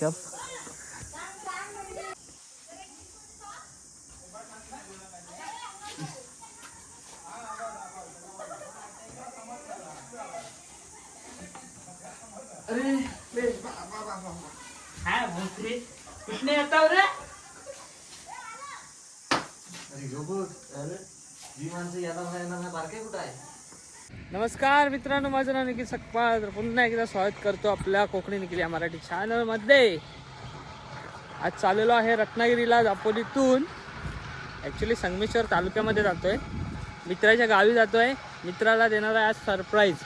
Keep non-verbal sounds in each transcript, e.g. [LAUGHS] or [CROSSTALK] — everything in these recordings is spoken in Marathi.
कप अरे बेस बा बा बा बा बा. हा भोसरी. कुठने येताव रे? अरे बघ अरे जी माणसं याला नाही येणार नाही बारके कुठं आहे? नमस्कार मित्रांनो माझं नाव निखिल सकपाळ तर पुन्हा एकदा स्वागत करतो आपल्या कोकणी निखिल या मराठी चॅनलमध्ये आज चाललेलो आहे रत्नागिरीला दापोलीतून. ॲक्च्युली संगमेश्वर तालुक्यामध्ये जातोय. मित्राच्या गावी जातोय. मित्राला देणार आहे आज सरप्राईज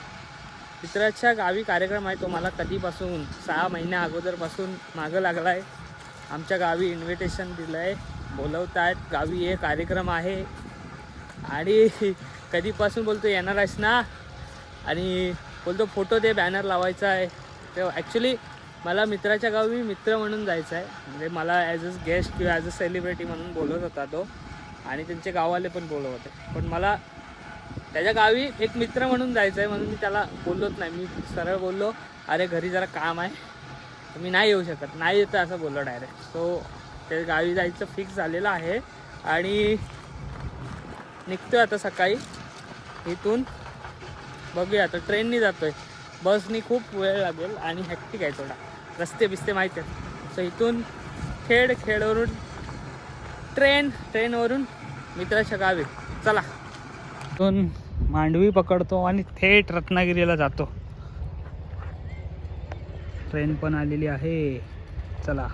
मित्राच्या गावी कार्यक्रम आहे तो मला कधीपासून सहा महिन्या अगोदरपासून मागं लागला आहे आमच्या गावी इन्व्हिटेशन दिलं आहे बोलवत आहेत गावी हे कार्यक्रम आहे. आणि कधीपासून बोलतो येणार आहेस ना? आणि बोलतो फोटो दे बॅनर लावायचा आहे. तर ॲक्च्युली मला मित्राच्या गावी मित्र म्हणून जायचं आहे म्हणजे मला ॲज अ गेस्ट किंवा ॲज अ सेलिब्रिटी म्हणून बोलत होता तो. आणि त्यांचे गाववाले पण बोलत होते. पण मला त्याच्या गावी एक मित्र म्हणून जायचं आहे म्हणून मी त्याला बोललोच नाही. मी सरळ बोललो अरे घरी जरा काम आहे. तर मी नाही येऊ शकत. नाही येतं असं बोललो डायरेक्ट सो त्याच्या गावी जायचं फिक्स झालेलं आहे. आणि निघतो आता सकाळी. इथून बघूया आता ट्रेननी जातोय. बसनी खूप वेळ लागेल आणि हॅक्टिक आहे थोडा. रस्ते बिस्ते माहीत आहेत. सो इथून खेड खेडवरून ट्रेन ट्रेनवरून मित्राच्या गावी चला. इथून मांडवी पकडतो आणि थेट रत्नागिरीला जातो. ट्रेन पण आलेली आहे. चला.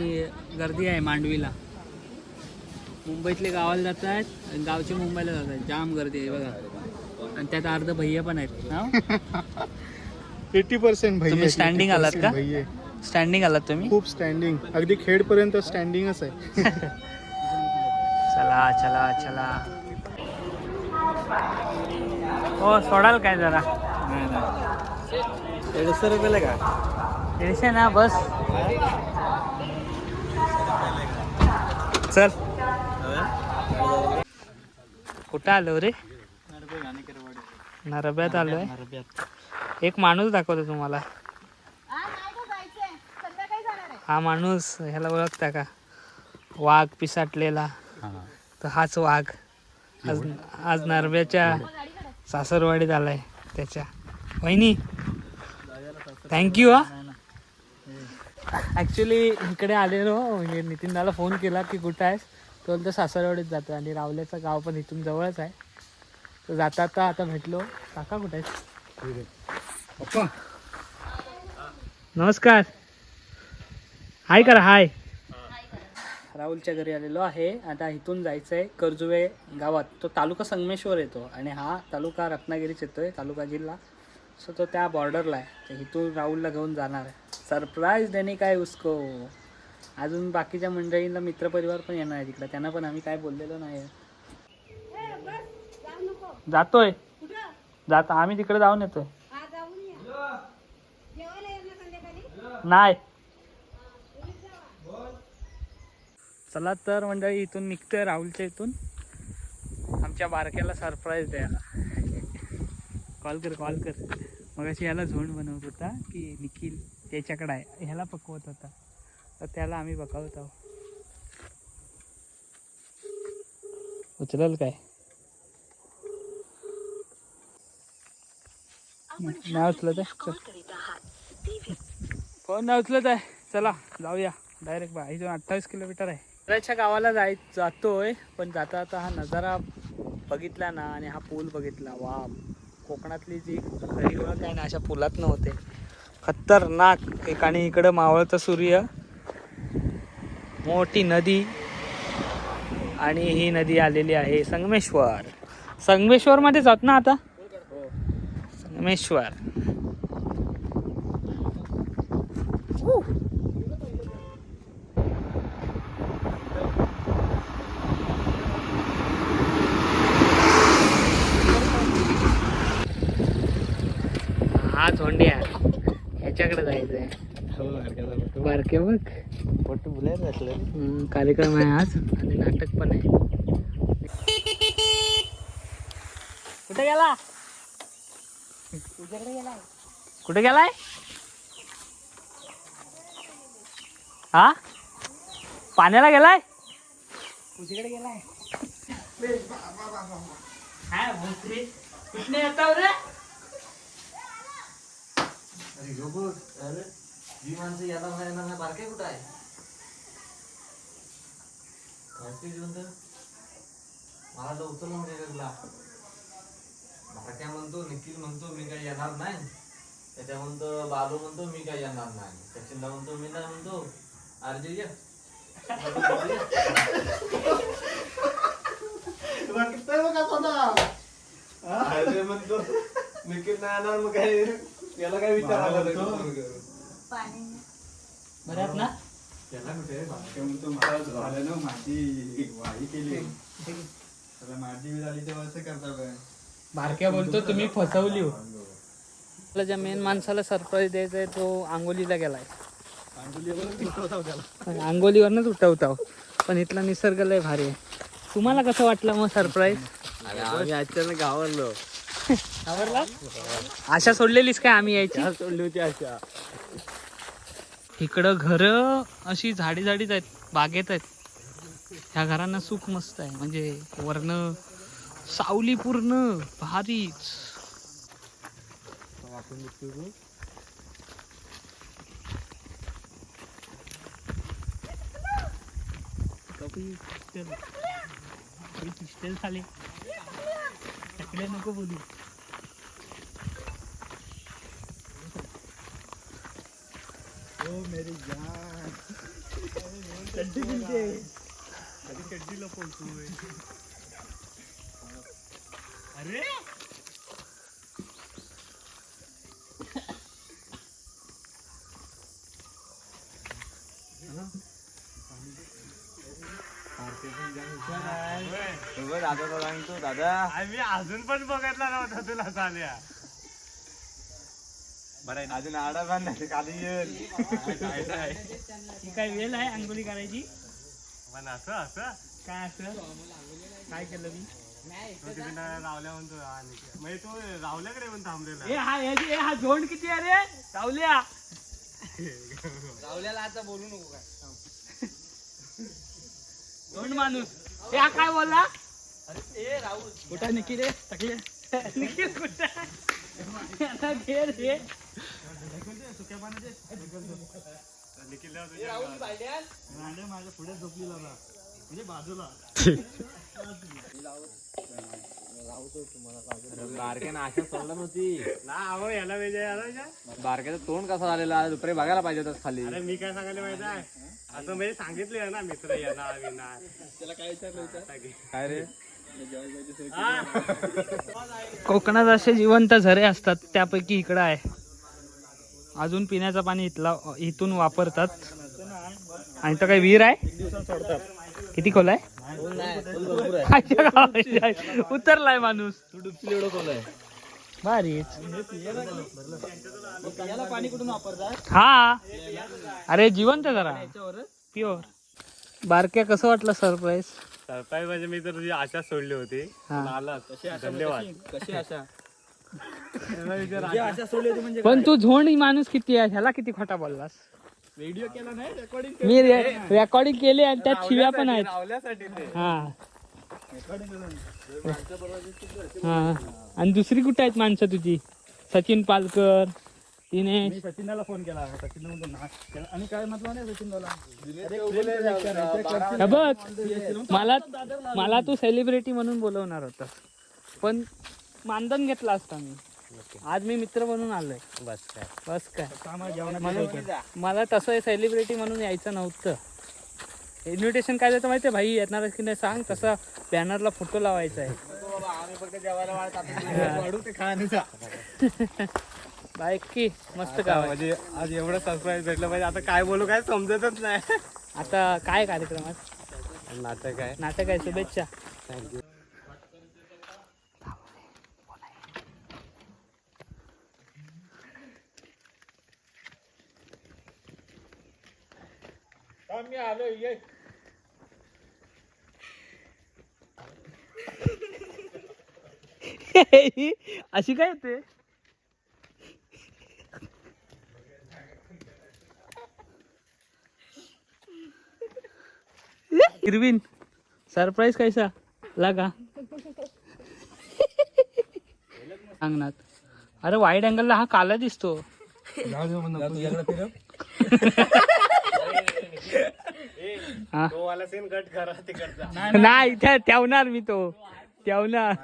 आणि गर्दी आहे मांडवीला. मुंबईतले गावाला जात आहेत आणि गावचे मुंबईला जात आहेत. जाम गर्दी आहे बघा. आणि त्यात अर्ध भैया पण आहेत. हा? एटी पर्सेंट तुम्ही standing आलात का? भैये स्टँडिंग आलात तुम्ही? खूप स्टँडिंग अगदी खेड पर्यंत स्टँडिंगच आहे. [LAUGHS] चला चला चला. हो सोडाल काय जरा? दीडशे रुपयाला का? दीडशे ना बस. चल. कुठं आलो रे? नरब्यात आलोय. एक माणूस दाखवतो तुम्हाला. हा माणूस ह्याला ओळखता का? वाघ पिसाटलेला. तर हाच वाघ. आज आज नरब्याच्या सासरवाडीत आलाय त्याच्या. वहिनी थँक्यू हा. ॲक्च्युली इकडे आलेलो. म्हणजे नितीन दाला फोन केला की कुठं आहेस? तो बोलतो सासरवाडीत जातो आणि रावल्याचं गाव पण इथून जवळच आहे. तर जाता आता आता भेटलो. काका कुठे आहेस पप्पा. नमस्कार. हाय करा हाय. राहुलच्या घरी आलेलो आहे. आता इथून जायचं आहे कर्जुवे गावात. तो तालुका संगमेश्वर येतो. आणि हा तालुका रत्नागिरीच येतोय तालुका जिल्हा. सो तो त्या बॉर्डरला आहे. तर इथून राहुलला घेऊन जाणार आहे. सरप्राईज देणे काय उसको. अजून बाकीच्या मंडळींना मित्रपरिवार पण येणार आहे तिकडं. त्यांना पण आम्ही काय बोललेलो नाही आहे जातोय. जात. आम्ही तिकडे जाऊन येतोय. नाही. चला तर मंडळी इथून निघतोय राहुलच्या इथून. आमच्या बारक्याला सरप्राईज द्यायला कॉल कर कॉल कर. मग अशी याला झोंड बनवत होता की निखिल त्याच्याकडे आहे. ह्याला पकवत होता. तर त्याला आम्ही पकवत आहोत. उचलल काय? नाही उचलत आहे. फोन नाही उचलत आहे? चला जाऊया. डायरेक्ट बा. इथून अठ्ठावीस किलोमीटर आहे. मित्राच्या गावाला जाय जातोय पण जाता जाता हा नजारा बघितला ना आणि हा पूल बघितला. वा कोकणातली जी खरी ओळख आहे ना अशा पुलात नव्हते. खतरनाक एक आणि इकडं मावळतं सूर्य मोठी नदी आणि ही नदी आलेली आहे संगमेश्वर. संगमेश्वरमध्ये जात ना आता? संगमेश्वर. बारके बघ कार्यक्रम आहे आज आणि नाटक पण आहे. कुठे गेला? तुझ्याकडे गेला कुठे गेलाय? हा? पाण्याला गेलाय? तुझ्याकडे गेलाय काय रे? अरे बघ अरे जी माणसं याला येणार नाही बारके कुठं आहे? खासगी जिवंत? मला तर उचललं म्हणजे तुला बारक्या म्हणतो निखिल म्हणतो मी काही येणार नाही. त्याच्या म्हणतो बालू म्हणतो मी काही येणार नाही. सचिनला म्हणतो मी नाही म्हणतो. अरे म्हणतो निखिल नाही येणार मग काय? याला काय विचार बऱ्यात ना त्याला कुठे बाकी म्हणतो मला झालं ना माझी वाही केली. त्याला माझी तेव्हा असं करता काय बारक्या बोलतो तुम्ही फसवली हो. आपल्या ज्या मेन माणसाला सरप्राईज द्यायचा आहे तो आंगोलीला गेलाय. आंगोलीवरनच उठवताव पण इथला निसर्ग लय भारी आहे. तुम्हाला कसं वाटलं मग सरप्राईज अरे आम्ही अचानक गावरलो आशा सोडलेलीस काय आम्ही यायची? सोडली होती अशा इकडं घर अशी झाडी झाडीच आहेत बागेत आहेत. ह्या घरांना सुख मस्त आहे. म्हणजे वर्ण सावली पूर्ण भारीच. नको बोलू. ओ मेरी जान। चड्डी मिळते कधी कड्डी लपवतोय अरे! दादा सांगतो दादा. मी अजून पण बघितला नव्हता तुला चाल्या बरं अजून आडा बांध खाली येईल. ही काय वेळ आहे अंघोळी करायची? पण असं असं? काय असं? काय केलं मी? रावल्या म्हणतो. म्हणजे तो रावल्याकडे पण थांबलेला. ए हा याची ए हा झोंड किती आहे रे? रावल्या. रावल्याला आता बोलू नको काय. झोंड माणूस. ए हा काय बोलला? ए राहुल. कुठं निखिल रे टकले निखिल कुठं आता घे रे माझ्या पुढे म्हणजे बाजूला. बारक्यानं आशा सोडला नव्हती. ना अहो याला वेगळ्या याला वेगळ्या. बारक्याचं तोंड कसं झालेलं आज? दुपारी बघायला पाहिजे होतं खाली. अरे मी काय सांगायला माहिती आहे? असं म्हणजे सांगितले ना मित्र येणार विणार त्याला काय विचारलं काय रे? कोकणात असे जिवंत झरे असतात त्यापैकी इकडं आहे. अजून पिण्याचं पाणी इथला इथून वापरतात. आणि तर काही विहीर आहे? किती खोल आहे. उतरलाय माणूस. भारी. पाणी कुठून वापरतात हा. अरे जिवंत जरा. प्युअर बारक्या कसं वाटलं सरप्राईज सरप्राईज म्हणजे मी तर तुझी आशा सोडली होती. हा. आलास धन्यवाद. पण तू झोंड माणूस किती आहे ह्याला किती खोटा बोललास? व्हिडिओ केला नाही रेकॉर्डिंग मी रेकॉर्डिंग केली आणि त्यात शिव्या पण आहेत. हा. हा. आणि दुसरी कुठे आहेत माणसं तुझी? सचिन पालकर दिनेश. सचिनला फोन केला. सचिन आणि काय म्हटलं नाही सचिन हे बघ मला मला तू सेलिब्रिटी म्हणून बोलवणार होता पण मानधन घेतला असता मी. आज मी मित्र म्हणून आलोय. बस काय. बस काय. म्हणून मला तसं सेलिब्रिटी म्हणून यायचं नव्हतं. इन्व्हिटेशन काय देतं माहितीये? भाई येणार की नाही सांग. तसा बॅनरला फोटो लावायचा आहे. बाईक [LAUGHS] की मस्त गाव आहे म्हणजे आज एवढं सरप्राईज भेटलं पाहिजे. आता काय बोलू काय समजतच नाही. आता काय कार्यक्रमात नाटक आहे. नाटक आहे शुभेच्छा. थँक्यू मी आलो ये. अशी काय येते इरविन सरप्राईज कैसा? लगा. अंगणात. अरे वाईड अँगलला हा काला दिसतो. [LAUGHS] नाही त्या ठेवणार मी तो. ठेवणार.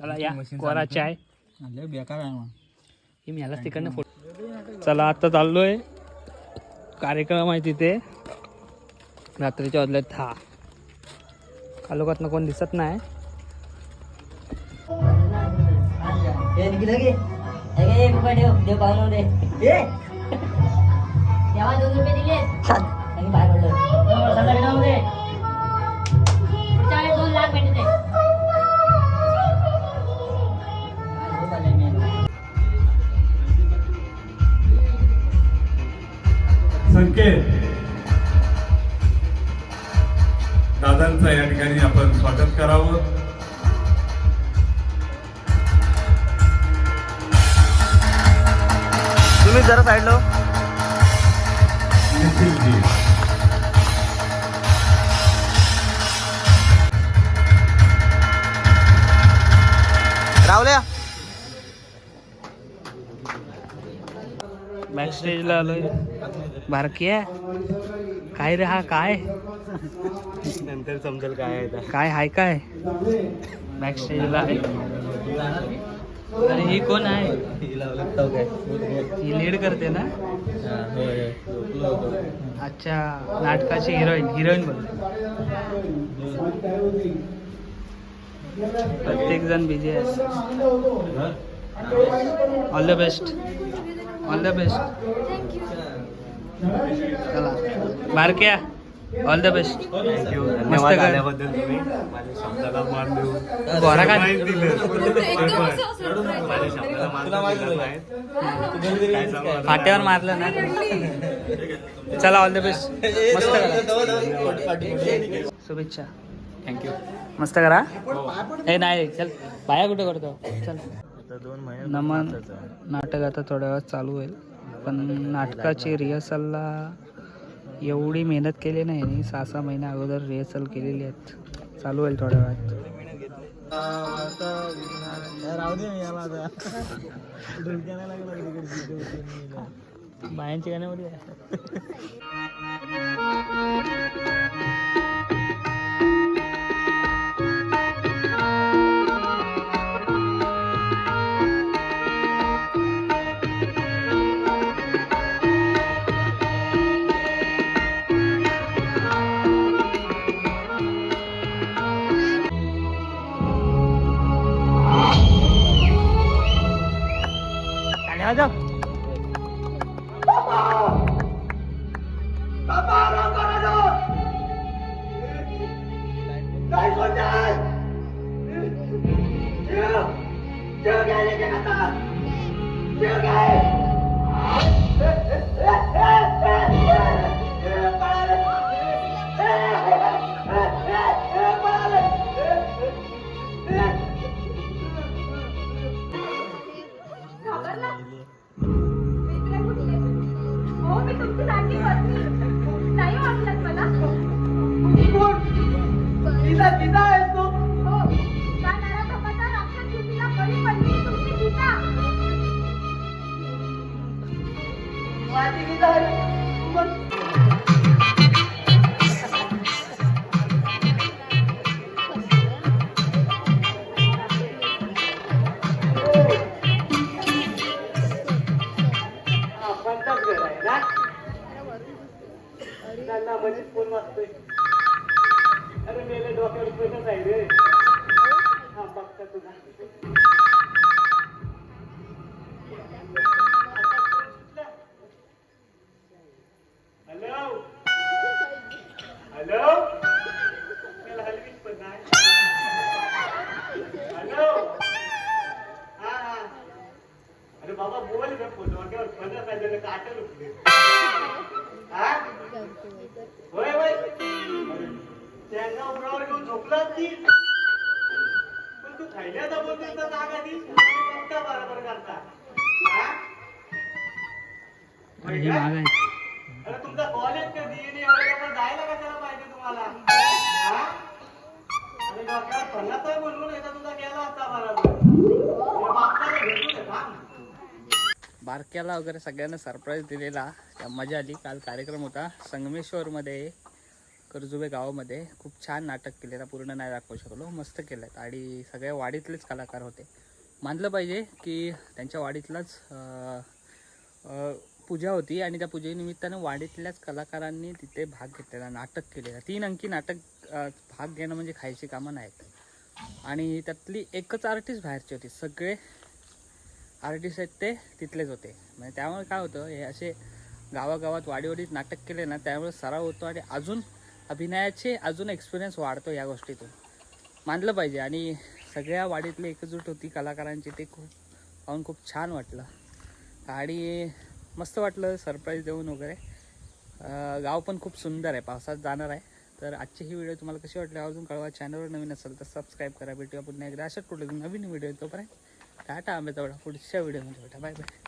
चला या. कोरा चाय. बेकार आहे हे मी यालाच तिकडनं फोटो चला आता चाललोय. कार्यक्रम आहे तिथे. रात्रीच्या वाजल्यात दहा. कालोखातनं कोण दिसत नाही. तेव्हा दोन रुपये दिले. आणि बाहेर पडलं. सगळं लग्नामध्ये पुढच्या वेळेस दोन लाख भेटते संकेत. दादांचं या ठिकाणी आपण स्वागत करावं. तुम्ही जरा साईडलो निखिलजी रावल्या? बॅक स्टेजला आलोय. आहे काय रे हा काय? नंतर समजेल काय आहे काय हाय काय? बॅक स्टेजला आहे. अरे ही कोण आहे? ही लीड करते ना? अच्छा नाटकाची हिरोईन हिरोईन बोल प्रत्येक जण बिझी आहे. All the best all the best चला बारक्या. ऑल द बेस्ट मस्त कर. आल्याबद्दल तुम्ही माझ्या शब्दाला मान देऊ गोरा का माहिती दिलं. [LAUGHS] माझ्या शब्दाला मान दिला नाही. काय सांगू आता? फाट्यावर मारलं ना? चला ऑल द बेस्ट मस्त करा. शुभेच्छा. थँक्यू मस्त करा. हे नाही चल. बाया कुठे करतो? चल. नमन नाटक आता थोड्या वेळात चालू होईल. पण नाटकाची रिहर्सलला एवढी मेहनत केली नाही आणि सहा सहा महिन्या अगोदर रिहर्सल केलेली आहेत. चालू होईल थोड्या वेळात. बायांची गाण्यामध्ये Rất बाबा बोल ना फोन डोक्यावर फणस आहे त्याला काटा लुटले. होय होय. शेंगा उरावर घेऊन झोपला ती. तू थैल्याचा बोलतोय तर जागा ती. पक्का बरोबर करता. अरे तुमचा कॉलेज कधी? आणि एवढं लवकर जायला कशाला पाहिजे तुम्हाला? अरे डॉक्टर तर बोलवून येता तुझा गेला होता बरोबर. बारक्याला वगैरे सगळ्यांना सरप्राईज दिलेला. त्या मजा आली. काल कार्यक्रम होता. संगमेश्वरमध्ये कर्जुबे गावामध्ये खूप छान नाटक केलेलं. पूर्ण नाही दाखवू शकलो. मस्त केलं आहेत आणि सगळ्या वाडीतलेच कलाकार होते. मानलं पाहिजे की त्यांच्या वाडीतलाच पूजा होती. आणि त्या पूजेनिमित्तानं वाडीतल्याच कलाकारांनी तिथे भाग घेतलेला. नाटक केलेलं. तीन अंकी नाटक भाग घेणं म्हणजे खायची कामं नाहीत. आणि त्यातली एकच आर्टिस्ट बाहेरची होती. सगळे आर्टिस्ट आहेत ते तिथलेच होते. म्हणजे त्यामुळे काय होतं हे असे गावागावात वाडीवाडीत नाटक केले ना त्यामुळे सराव होतो आणि अजून अभिनयाचे अजून एक्सपिरियन्स वाढतो या गोष्टीतून. मानलं पाहिजे आणि सगळ्या वाडीतली एकजूट होती कलाकारांची ते खूप पाहून खूप छान वाटलं. आणि मस्त वाटलं सरप्राईज देऊन वगैरे. गाव पण खूप सुंदर आहे पावसात जाणार आहे. तर आजची ही व्हिडिओ तुम्हाला कशी वाटली? अजून कळवा. चॅनलवर नवीन असेल तर सबस्क्राईब करा. भेटूया पुन्हा एकदा. अशाच कुठे नवीन व्हिडिओ तोपर्यंत टाटा आंबेचा पुढच्या व्हिडिओमध्ये भेटा बाय बाय